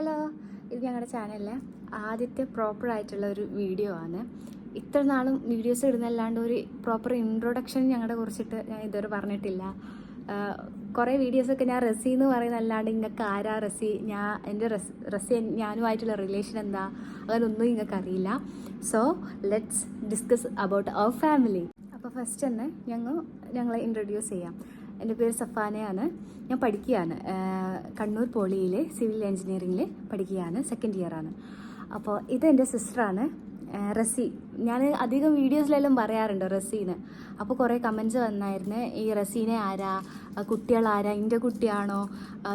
Hello ഇത് ഞങ്ങളുടെ ചാനലിലെ ആദ്യത്തെ പ്രോപ്പർ ആയിട്ടുള്ള ഒരു വീഡിയോ ആണ്. ഇത്ര നാളും വീഡിയോസ് ഇടുന്നല്ലാണ്ട് ഒരു പ്രോപ്പർ ഇൻട്രൊഡക്ഷൻ ഞങ്ങളുടെ കുറിച്ചിട്ട് ഞാൻ ഇതുവരെ പറഞ്ഞിട്ടില്ല. കുറേ വീഡിയോസൊക്കെ ഞാൻ റസി എന്ന് പറയുന്നല്ലാണ്ട് നിങ്ങൾക്ക് ആരാ റസി? ഞാൻ എന്റെ റസ് റസി ഞാനുമായിട്ടുള്ള റിലേഷൻ എന്താ? അങ്ങനൊന്നും നിങ്ങൾക്ക് അറിയില്ല. So let's discuss about our family അപ്പോൾ ഫസ്റ്റ് തന്നെ ഞങ്ങൾ ഞങ്ങളെ ഇൻട്രൊഡ്യൂസ് ചെയ്യാം. എന്റെ പേര് സഫാനയാണ്. ഞാൻ പഠിക്കുകയാണ്. കണ്ണൂർ പോളിയിൽ സിവിൽ എഞ്ചിനീയറിംഗിൽ പഠിക്കുകയാണ്. സെക്കൻഡ് ഇയറാണ് അപ്പോൾ ഇത് എന്റെ സിസ്റ്ററാണ് റസി. ഞാൻ അധികം വീഡിയോസിലെല്ലാം പറയാറുണ്ട് റസീന്ന്. അപ്പോൾ കുറേ കമൻസ് വന്നായിരുന്നു. ഈ റസീനെ ആരാ? കുട്ടികളാരാ എന്റെ കുട്ടിയാണോ?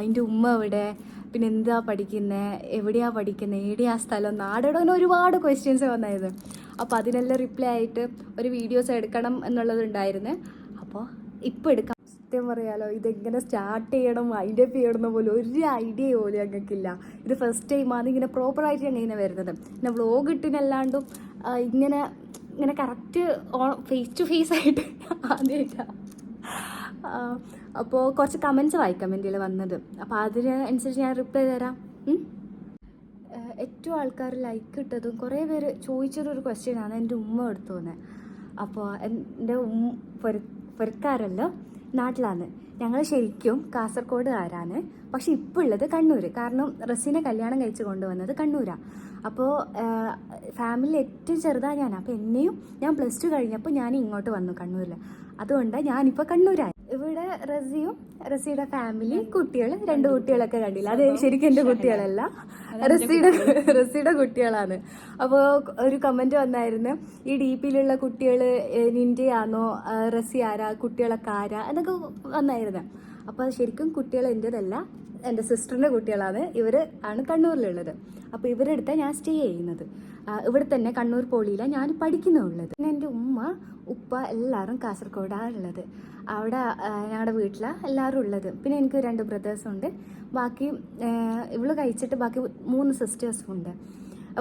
എന്റെ ഉമ്മ എവിടെ? പിന്നെ എന്താ പഠിക്കുന്നത് എവിടെയാ പഠിക്കുന്നത് എവിടെയാ സ്ഥലം? നാടെവിടെ അങ്ങനെ ഒരുപാട് ക്വസ്റ്റ്യൻസ് വന്നായിരുന്നു. അപ്പോൾ അതിനെല്ലാം റിപ്ലൈ ആയിട്ട് ഒരു വീഡിയോസ് എടുക്കണം എന്നുള്ളതുണ്ടായിരുന്നു. അപ്പോൾ ഇപ്പോൾ എടുക്കാം. സത്യം പറയാലോ ഇതെങ്ങനെ സ്റ്റാർട്ട് ചെയ്യണം അതിന്റെ ചെയ്യണം പോലും ഒരു ഐഡിയ പോലും ഞങ്ങൾക്കില്ല. ഇത് ഫസ്റ്റ് ടൈമാണ് ഇങ്ങനെ പ്രോപ്പറായിട്ട് ഞങ്ങൾ ഇങ്ങനെ വരുന്നത്. പിന്നെ വ്ലോഗ് ഇട്ടിനല്ലാണ്ടും ഇങ്ങനെ ഇങ്ങനെ കറക്റ്റ് ഫേസ് ടു ഫേസ് ആയിട്ട് ആദ്യമായിട്ടാണ് അപ്പോൾ കുറച്ച് കമൻസ് വായിക്കാം എന്റെ വന്നത്. അപ്പോൾ അതിന് അനുസരിച്ച് ഞാൻ റിപ്ലൈ തരാം. ഏറ്റവും ആൾക്കാർ ലൈക്ക് ഇട്ടതും കുറേ പേര് ചോദിച്ചൊരു ക്വസ്റ്റ്യൻ ആണ് എന്റെ ഉമ്മ എടുത്തു തന്നെ. അപ്പോൾ എന്റെ ഉമ്മ പൊരു പൊരക്കാരല്ലോ. നാട്ടിലാണ്. ഞങ്ങൾ ശരിക്കും കാസർഗോഡുകാരാണ് പക്ഷെ ഇപ്പോൾ ഉള്ളത് കണ്ണൂർ കാരണം റസീനെ കല്യാണം കഴിച്ച് കൊണ്ടുവന്നത് കണ്ണൂരാണ് അപ്പോൾ ഫാമിലി ഏറ്റവും ചെറുതാണ് ഞാൻ അപ്പോൾ എന്നെയും ഞാൻ പ്ലസ് ടു കഴിഞ്ഞപ്പോൾ ഞാൻ ഇങ്ങോട്ട് വന്നു കണ്ണൂരിൽ അതുകൊണ്ട് ഞാനിപ്പോൾ കണ്ണൂരായി ഇവിടെ റസിയും റസിയുടെ ഫാമിലി കുട്ടികൾ രണ്ട് കുട്ടികളൊക്കെ കണ്ടില്ല? അത് ശരിക്കും എന്റെ കുട്ടികളല്ല. റസിയുടെ റസിയുടെ കുട്ടികളാണ്. അപ്പോൾ ഒരു കമന്റ് വന്നായിരുന്നു ഈ ഡി പിയിലുള്ള കുട്ടികൾ ആണോ റസി ആരാ? കുട്ടികളൊക്കെ ആരാ? എന്നൊക്കെ വന്നായിരുന്നു. അപ്പോൾ ശരിക്കും കുട്ടികൾ എന്റെതല്ല എന്റെ സിസ്റ്ററിന്റെ കുട്ടികളാണ് ഇവർ ആണ് കണ്ണൂരിലുള്ളത്. അപ്പോൾ ഇവരെടുത്ത ഞാൻ സ്റ്റേ ചെയ്യുന്നത്. ഇവിടെ തന്നെ കണ്ണൂർ പോളിയിലാണ് ഞാൻ പഠിക്കുന്നുള്ളത്. പിന്നെ എന്റെ ഉമ്മ ഉപ്പ എല്ലാവരും കാസർഗോഡാണ് ഉള്ളത്. അവിടെ ഞങ്ങളുടെ വീട്ടിലാണ് എല്ലാവരും ഉള്ളത്. പിന്നെ എനിക്ക് രണ്ട് ബ്രദേഴ്സ് ഉണ്ട്. ബാക്കി ഇവൾ കഴിച്ചിട്ട് ബാക്കി മൂന്ന് സിസ്റ്റേഴ്സും ഉണ്ട്.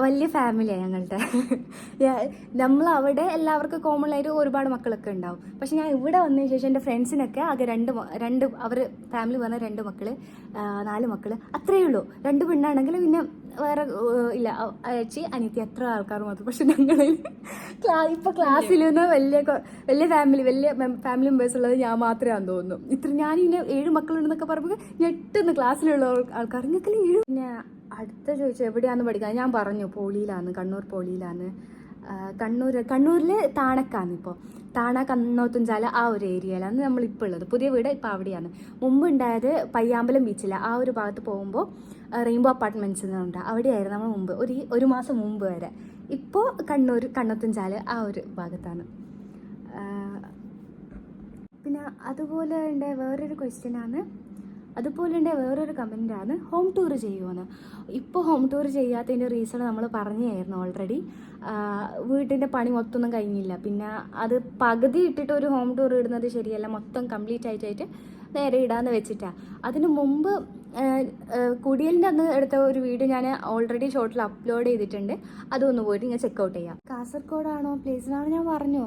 വലിയ ഫാമിലിയാണ് ഞങ്ങളുടെ. നമ്മൾ അവിടെ എല്ലാവർക്കും കോമൺ ആയിട്ട് ഒരുപാട് മക്കളൊക്കെ ഉണ്ടാവും. പക്ഷെ ഞാൻ ഇവിടെ വന്നതിന് ശേഷം എന്റെ ഫ്രണ്ട്സിനൊക്കെ ആകെ രണ്ട് രണ്ട് അവർ ഫാമിലി പറഞ്ഞ രണ്ട് മക്കൾ നാല് മക്കൾ അത്രയേ ഉള്ളൂ. രണ്ട് പെണ്ണാണെങ്കിൽ പിന്നെ വേറെ ഇല്ല അയച്ചി അനിയത്തി എത്ര ആൾക്കാർ മാത്രം. പക്ഷെ ഞങ്ങൾ ഇപ്പൊ ക്ലാസ്സിൽ നിന്ന് വലിയ വലിയ ഫാമിലി വലിയ ഫാമിലി മെമ്പേഴ്സ് ഉള്ളത് ഞാൻ മാത്രമാണെന്ന് തോന്നുന്നു. ഇത്ര ഞാനിങ്ങനെ ഏഴ് മക്കളുണ്ടെന്നൊക്കെ പറയുമ്പോൾ ഞെട്ടുന്നു. ക്ലാസ്സിലുള്ള ആൾക്കാർ ഞങ്ങൾക്ക് ഏഴ് പിന്നെ അടുത്ത ചോദിച്ചു എവിടെയാന്ന് പഠിക്കാൻ? ഞാൻ പറഞ്ഞു പോളിയിലാണ് കണ്ണൂർ പോളിയിലാണ്. കണ്ണൂർ കണ്ണൂരിൽ താണക്കാണ് ഇപ്പോൾ താണ കന്നോത്തുംചാല ആ ഒരു ഏരിയയിലാണ് നമ്മളിപ്പോൾ ഉള്ളത്. പുതിയ വീട് ഇപ്പോൾ അവിടെയാണ്. മുമ്പ് ഉണ്ടായത് പയ്യാമ്പലം ബീച്ചിലാണ് ആ ഒരു ഭാഗത്ത് പോകുമ്പോൾ റെയിൻബോ അപ്പാർട്ട്മെന്റ്സ് എന്നുണ്ട് അവിടെയായിരുന്നു നമ്മൾ മുമ്പ്. ഒരു ഒരു മാസം മുമ്പ് വരെ. ഇപ്പോൾ കണ്ണൂർ കണ്ണത്തുംചാൽ ആ ഒരു ഭാഗത്താണ്. പിന്നെ അതുപോലെ ഉണ്ട് വേറൊരു ക്വസ്റ്റ്യനാണ് അതുപോലെ തന്നെ വേറൊരു കമന്റാണ് ഹോം ടൂർ ചെയ്യുമെന്ന് ഇപ്പോൾ ഹോം ടൂർ ചെയ്യാത്തതിന്റെ റീസൺ നമ്മൾ പറഞ്ഞായിരുന്നു ഓൾറെഡി വീട്ടിന്റെ പണി മൊത്തമൊന്നും കഴിഞ്ഞില്ല. പിന്നെ അത് പകുതി ഇട്ടിട്ട് ഒരു ഹോം ടൂർ ഇടുന്നത് ശരിയല്ല മൊത്തം കംപ്ലീറ്റ് ആയിട്ടായിട്ട് നേരെ ഇടാന്ന് വെച്ചിട്ടാണ് അതിന് മുമ്പ് കുടിയലിന്റെ അന്ന് എടുത്ത ഒരു വീഡിയോ ഞാൻ ഓൾറെഡി ഷോർട്ടിൽ അപ്ലോഡ് ചെയ്തിട്ടുണ്ട്. അതൊന്ന് പോയിട്ട് ഞാൻ ചെക്കൗട്ട് ചെയ്യാം. കാസർഗോഡാണോ പ്ലേസിനാണോ ഞാൻ പറഞ്ഞു.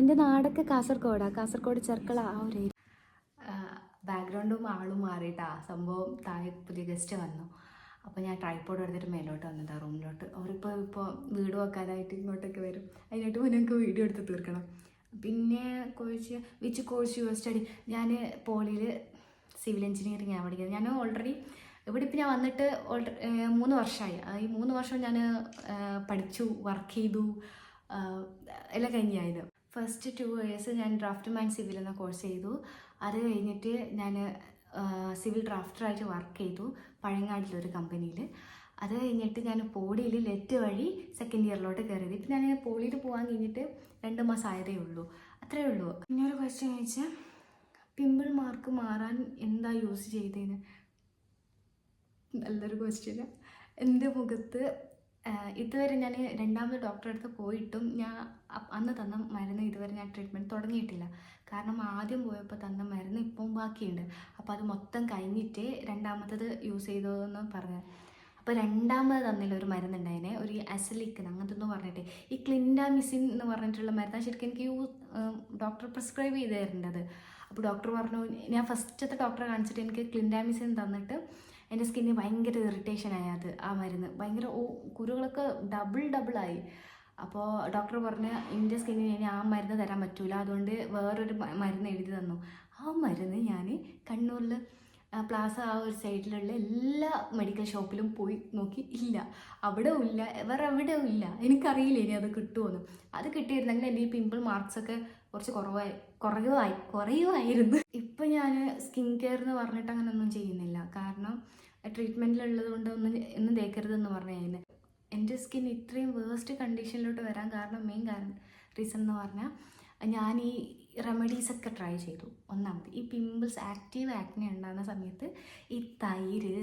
എന്റെ നാടൊക്കെ കാസർഗോഡാണ് കാസർഗോഡ് ചെർക്കള ആ ഒരു. ബാക്ക്ഗ്രൗണ്ടും ആളും മാറിയിട്ടാ സംഭവം താഴെ പുതിയ ഗസ്റ്റ് വന്നു. അപ്പോൾ ഞാൻ ട്രൈപ്പോഡ് എടുത്തിട്ട് മേലോട്ട് വന്നതാണ് റൂമിലോട്ട് അവരിപ്പോൾ ഇപ്പോൾ വീട് വെക്കാനായിട്ട് ഇങ്ങോട്ടൊക്കെ വരും. അതിനായിട്ട് മുന്നേ എനിക്ക് വീഡിയോ എടുത്ത് തീർക്കണം. പിന്നെ course which course you study ഞാൻ പോളിയിൽ സിവിൽ എഞ്ചിനീയറിംഗ് ആണ് പഠിക്കുന്നത്. ഞാൻ ഓൾറെഡി ഇവിടെ ഇപ്പം ഞാൻ വന്നിട്ട് ഓൾറെ മൂന്ന് വർഷമായി ഈ മൂന്ന് വർഷം ഞാൻ പഠിച്ചു വർക്ക് ചെയ്തു എല്ലാം കഴിഞ്ഞായിരുന്നു ഫസ്റ്റ് ടു ഇയേഴ്സ് ഞാൻ ഡ്രാഫ്റ്റ് മാൻ സിവിൽ എന്ന കോഴ്സ് ചെയ്തു. അത് കഴിഞ്ഞിട്ട് ഞാൻ സിവിൽ ഡ്രാഫ്റ്ററായിട്ട് വർക്ക് ചെയ്തു പഴങ്ങാടിലൊരു കമ്പനിയിൽ അത് കഴിഞ്ഞിട്ട് ഞാൻ പോളിയിൽ ലെറ്റ് വഴി സെക്കൻഡ് ഇയറിലോട്ട് കയറിയത്. ഇപ്പം ഞാൻ പോളിയിൽ പോകാൻ കഴിഞ്ഞിട്ട് രണ്ട് മാസം ആയതേ ഉള്ളൂ. അത്രേ ഉള്ളൂ. പിന്നെ ഒരു ക്വസ്റ്റ്യൻ ചോദിച്ചാൽ പിമ്പിൾ മാർക്ക് മാറാൻ എന്താ യൂസ് ചെയ്തതെന്ന് നല്ലൊരു ക്വസ്റ്റ്യന് എന്റെ മുഖത്ത് ഇതുവരെ ഞാൻ രണ്ടാമത് ഡോക്ടറെ അടുത്ത് പോയിട്ടും ഞാൻ അന്ന് തന്ന മരുന്ന് ഇതുവരെ ഞാൻ ട്രീറ്റ്മെന്റ് തുടങ്ങിയിട്ടില്ല. കാരണം ആദ്യം പോയപ്പോൾ തന്ന മരുന്ന് ഇപ്പം ബാക്കിയുണ്ട്. അപ്പോൾ അത് മൊത്തം കഴിഞ്ഞിട്ട് രണ്ടാമത്തത് യൂസ് ചെയ്തതെന്ന് പറഞ്ഞു. അപ്പോൾ രണ്ടാമത് തന്നില്ല ഒരു മരുന്നുണ്ടായിനെ ഒരു അസലിക്കൻ അങ്ങനത്തെ പറഞ്ഞിട്ട്. ഈ ക്ലിൻഡാമിസിൻ എന്ന് പറഞ്ഞിട്ടുള്ള മരുന്നാണ് ശരിക്കും എനിക്ക് യൂസ് ഡോക്ടർ പ്രിസ്ക്രൈബ് ചെയ്ത് തരേണ്ടത് അപ്പോൾ ഡോക്ടർ പറഞ്ഞു ഞാൻ ഫസ്റ്റത്തെ ഡോക്ടറെ കാണിച്ചിട്ട് എനിക്ക് ക്ലിൻഡാമിസിൻ തന്നിട്ട് എന്റെ സ്കിന്നിന് ഭയങ്കര ഇറിറ്റേഷൻ ആയത് ആ മരുന്ന്. ഭയങ്കര ഓ കുരുകളൊക്കെ ഡബിൾ ഡബിളായി അപ്പോൾ ഡോക്ടർ പറഞ്ഞ് ഇന്റെ സ്കിന്നിന് ഇനി ആ മരുന്ന് തരാൻ പറ്റൂല. അതുകൊണ്ട് വേറൊരു മരുന്ന് എഴുതി തന്നു. ആ മരുന്ന് ഞാൻ കണ്ണൂരിൽ പ്ലാസ ആ ഒരു സൈഡിലുള്ള എല്ലാ മെഡിക്കൽ ഷോപ്പിലും പോയി നോക്കി. ഇല്ല. അവിടെ ഇല്ല. വേറെ എവിടെയും ഇല്ല. എനിക്കറിയില്ല ഇനി അത് കിട്ടുമെന്ന് അത് കിട്ടിയിരുന്നെങ്കിൽ എന്റെ ഈ പിമ്പിൾ മാർക്സൊക്കെ കുറച്ച് കുറവായി കുറയുമായി കുറയുമായിരുന്നു ഇപ്പം ഞാൻ സ്കിൻ കെയർ എന്ന് പറഞ്ഞിട്ട് അങ്ങനെ ഒന്നും ചെയ്യുന്നില്ല. കാരണം ട്രീറ്റ്മെന്റിലുള്ളത് കൊണ്ട് ഒന്നും ഒന്നും തേക്കരുതെന്ന് പറഞ്ഞു കഴിഞ്ഞാൽ എന്റെ സ്കിൻ ഇത്രയും വേസ്റ്റ് കണ്ടീഷനിലോട്ട് വരാൻ കാരണം മെയിൻ കാരണം റീസൺ എന്ന് പറഞ്ഞാൽ ഞാൻ ഈ റെമഡീസ് ഒക്കെ ട്രൈ ചെയ്തു. ഒന്നാമത് ഈ പിമ്പിൾസ് ആക്റ്റീവ് ആക്നെ ഉണ്ടാകുന്ന സമയത്ത് ഈ തൈര്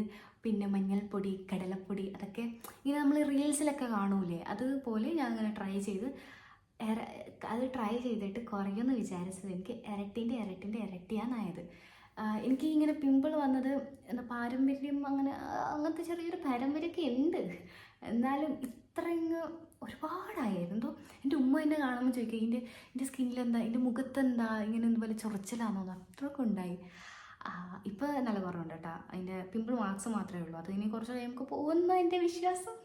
പിന്നെ മഞ്ഞൾപ്പൊടി കടലപ്പൊടി അതൊക്കെ ഇങ്ങനെ നമ്മൾ റീൽസിലൊക്കെ കാണൂലേ? അതുപോലെ ഞാൻ അങ്ങനെ ട്രൈ ചെയ്ത് അത് ട്രൈ ചെയ്തിട്ട് കുറയുമെന്ന് വിചാരിച്ചത് എനിക്ക് ഇരട്ടിന്റെ ഇരട്ടിന്റെ ഇരട്ടിയാണായത് എനിക്ക് ഇങ്ങനെ പിമ്പിൾ വന്നത് എന്താ പാരമ്പര്യം അങ്ങനെ അങ്ങനത്തെ ചെറിയൊരു പാരമ്പര്യമൊക്കെ ഉണ്ട്. എന്നാലും ഇത്രയങ്ങ് ഒരുപാടായിരുന്നു എന്തോ എന്റെ ഉമ്മ എന്നെ കാണുമ്പോൾ ചോദിക്കുക ഇതിന്റെ എന്റെ സ്കിന്നിലെന്താ എന്റെ മുഖത്തെന്താ ഇങ്ങനെ എന്തുപോലെ ചൊറിച്ചിലാണോ അത്രയൊക്കെ ഉണ്ടായി. ഇപ്പോൾ നല്ല കുറവുണ്ട് കേട്ടോ. അതിന്റെ പിമ്പിൾ മാർക്സ് മാത്രമേ ഉള്ളൂ. അത് ഇനി കുറച്ച് കഴിയുമ്പോൾ പോകുന്ന എന്റെ വിശ്വാസം.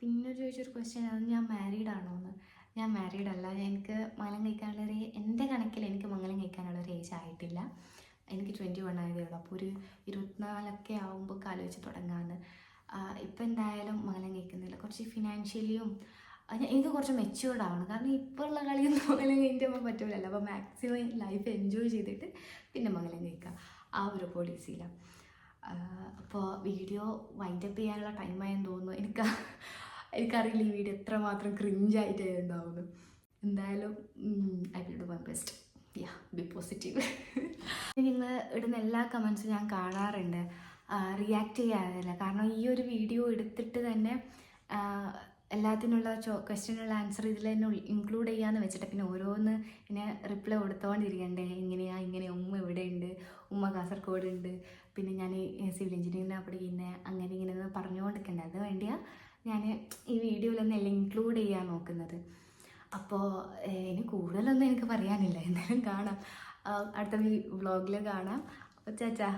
പിന്നെ ചോദിച്ചൊരു ക്വസ്റ്റ്യൻ അത് ഞാൻ മാരീഡ് ആണോ? എന്ന്. ഞാൻ മാരീഡ് അല്ല. എനിക്ക് മംഗലം കഴിക്കാനുള്ളൊരു എന്റെ കണക്കിൽ എനിക്ക് മംഗലം കഴിക്കാനുള്ള ഒരു ഏജ് ആയിട്ടില്ല. എനിക്ക് ട്വന്റി വൺ ആയതേ ഉള്ളൂ. അപ്പോൾ ഒരു ഇരുപത്തിനാലൊക്കെ ആകുമ്പോൾ ആലോചിച്ച് തുടങ്ങാമെന്ന് ഇപ്പം എന്തായാലും മംഗലം കേൾക്കുന്നില്ല. കുറച്ച് ഫിനാൻഷ്യലിയും എനിക്ക് കുറച്ച് മെച്യൂർഡ് ആവണം കാരണം ഇപ്പോൾ ഉള്ള കളിയൊന്നും മംഗലം കഴിക്കുമ്പോൾ പറ്റൂലല്ലോ. അപ്പോൾ മാക്സിമം ലൈഫ് എൻജോയ് ചെയ്തിട്ട് പിന്നെ മംഗലം കഴിക്കുക ആ ഒരു പോളിസിയിലാണ് അപ്പോൾ വീഡിയോ വൈൻഡപ്പ് ചെയ്യാനുള്ള ടൈമായെന്ന് തോന്നുന്നു. എനിക്ക് എനിക്കറിയില്ല ഈ വീഡിയോ എത്രമാത്രം ക്രിഞ്ചായിട്ട് ഉണ്ടാവുന്നു എന്തായാലും I will do my best ya be positive നിങ്ങൾ ഇടുന്ന എല്ലാ കമൻസും ഞാൻ കാണാറുണ്ട്. റിയാക്ട് ചെയ്യാറില്ല. കാരണം ഈ ഒരു വീഡിയോ എടുത്തിട്ട് തന്നെ എല്ലാത്തിനുള്ള ചോ ക്വസ്റ്റ്യനുള്ള ആൻസർ ഇതിൽ തന്നെ ഇൻക്ലൂഡ് ചെയ്യാമെന്ന് വെച്ചിട്ട് പിന്നെ ഓരോന്ന് ഇങ്ങനെ റിപ്ലൈ കൊടുത്തോണ്ടിരിക്കണ്ടേ. ഇങ്ങനെയാ ഇങ്ങനെ ഉമ്മ ഇവിടെ ഉണ്ട് ഉമ്മ കാസർഗോഡ് ഉണ്ട് പിന്നെ ഞാൻ സിവിൽ എഞ്ചിനീയറിംഗ് ആണ് പഠിക്കുന്നത് അങ്ങനെ ഇങ്ങനെ ഒന്ന് പറഞ്ഞുകൊണ്ടിരിക്കണ്ടേ. അത് വേണ്ടിയാ ഞാൻ ഈ വീഡിയോയിലൊന്നെല്ലാം ഇൻക്ലൂഡ് ചെയ്യാൻ നോക്കുന്നത്. അപ്പോൾ ഇനി കൂടുതലൊന്നും എനിക്ക് പറയാനില്ല. എന്തായാലും കാണാം. അടുത്ത വ്ളോഗിൽ കാണാം. അപ്പോൾ ചാച്ചാ.